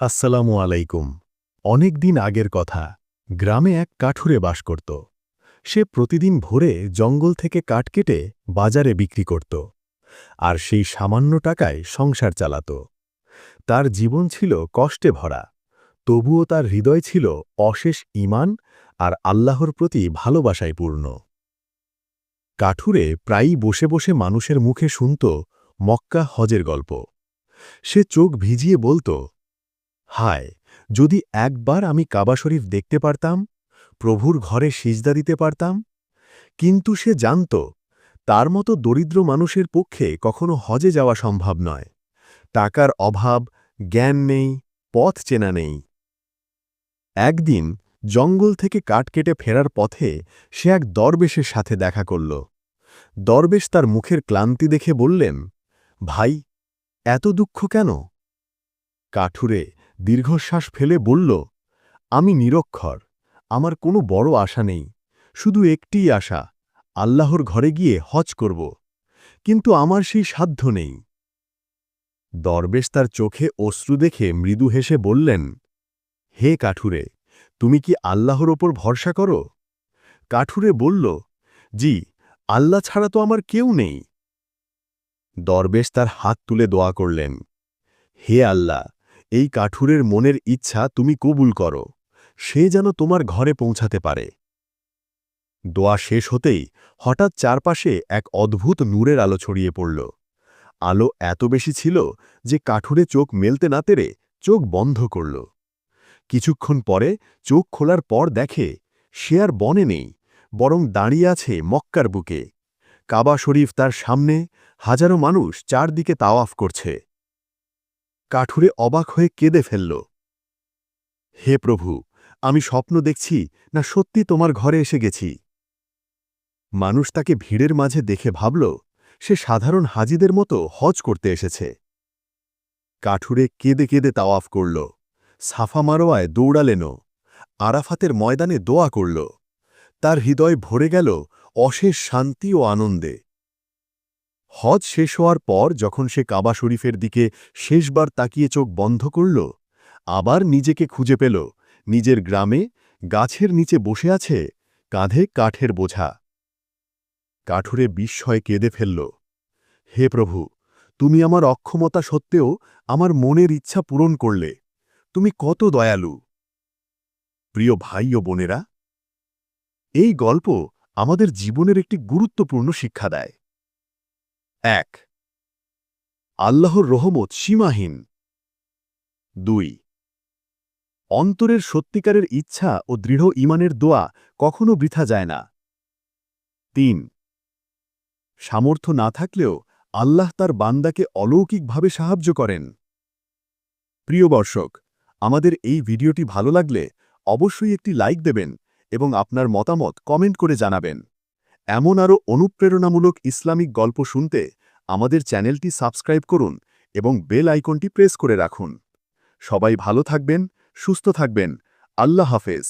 আসসালামু আলাইকুম। অনেক দিন আগের কথা, গ্রামে এক কাঠুরে বাস করত। সে প্রতিদিন ভোরে জঙ্গল থেকে কাঠ কেটে বাজারে বিক্রি করত আর সেই সামান্য টাকায় সংসার চালাত। তার জীবন ছিল কষ্টে ভরা, তবুও তার হৃদয় ছিল অশেষ ঈমান আর আল্লাহর প্রতি ভালোবাসায় পূর্ণ। কাঠুরে প্রায়ই বসে বসে মানুষের মুখে শুনত মক্কা হজের গল্প। সে চোখ ভিজিয়ে বলতো হায়, যদি একবার আমি কাবা শরীফ দেখতে পারতাম, প্রভুর ঘরে সিজদা দিতে পারতাম, কিন্তু সে জানত, তার মতো দরিদ্র মানুষের পক্ষে কখনো হজে যাওয়া সম্ভব নয়। টাকার অভাব, জ্ঞান নেই, পথ চেনা নেই। একদিন জঙ্গল থেকে কাঠ কেটে ফেরার পথে সে এক দরবেশের সাথে দেখা করল। দরবেশ তার মুখের ক্লান্তি দেখে বললেন, ভাই, এত দুঃখ কেন? কাঠুরে দীর্ঘশ্বাস ফেলে বলল, আমি নিরক্ষর, আমার কোনো বড় আশা নেই, শুধু একটিই আশা, আল্লাহর ঘরে গিয়ে হজ করব, কিন্তু আমার সেই সাধ্য নেই। দরবেশ তার চোখে অশ্রু দেখে মৃদু হেসে বললেন, হে কাঠুরে, তুমি কি আল্লাহর ওপর ভরসা করো? কাঠুরে বলল, জি, আল্লাহ ছাড়া তো আমার কেউ নেই। দরবেশ তার হাত তুলে দোয়া করলেন, হে আল্লাহ এই কাঠুরের মনের ইচ্ছা তুমি কবুল করো। সে যেন তোমার ঘরে পৌঁছাতে পারে। দোয়া শেষ হতেই হঠাৎ চারপাশে এক অদ্ভুত নূরের আলো ছড়িয়ে পড়ল। আলো এত বেশি ছিল যে কাঠুরে চোখ মেলতে না তেরে চোখ বন্ধ করল। কিছুক্ষণ পরে চোখ খোলার পর দেখে সে আর বনে নেই, বরং দাঁড়িয়ে আছে মক্কার বুকে। কাবা শরীফ তার সামনে হাজারো মানুষ চারদিকে তাওয়াফ করছে। কাঠুরে অবাক হয়ে কেঁদে ফেলল। হে প্রভু, আমি স্বপ্ন দেখছি না সত্যি তোমার ঘরে এসে গেছি। মানুষ তাকে ভিড়ের মাঝে দেখে ভাবল, সে সাধারণ হাজিদের মতো হজ করতে এসেছে। কাঠুরে কেঁদে কেঁদে তাওয়াফ করল, সাফা মারোয়ায় দৌড়ালেন, আরাফাতের ময়দানে দোয়া করল। তার হৃদয় ভরে গেল অশেষ শান্তি ও আনন্দে। হজ শেষ হওয়ার পর যখন সে কাবা শরীফের দিকে শেষবার তাকিয়ে চোখ বন্ধ করল, আবার নিজেকে খুঁজে পেল, নিজের গ্রামে, গাছের নিচে বসে আছে, কাঁধে কাঠের বোঝা। কাঠুরে বিস্ময় কেঁদে ফেলল, হে প্রভু, তুমি আমার অক্ষমতা সত্ত্বেও আমার মনের ইচ্ছা পূরণ করলে, তুমি কত দয়ালু। প্রিয় ভাই ও বোনেরা, এই গল্প আমাদের জীবনের একটি গুরুত্বপূর্ণ শিক্ষা দেয়। এক। আল্লাহর রহমত সীমাহীন। দুই। অন্তরের সত্যিকারের ইচ্ছা ও দৃঢ় ইমানের দোয়া কখনো বৃথা যায় না। তিন। সামর্থ্য না থাকলেও আল্লাহ তার বান্দাকে অলৌকিকভাবে সাহায্য করেন। প্রিয় দর্শক, আমাদের এই ভিডিওটি ভালো লাগলে অবশ্যই একটি লাইক দেবেন এবং আপনার মতামত কমেন্ট করে জানাবেন। এমন আরও অনুপ্রেরণামূলক ইসলামিক গল্প শুনতে আমাদের চ্যানেলটি সাবস্ক্রাইব করুন এবং বেল আইকনটি প্রেস করে রাখুন। সবাই ভালো থাকবেন, সুস্থ থাকবেন। আল্লাহ হাফেজ।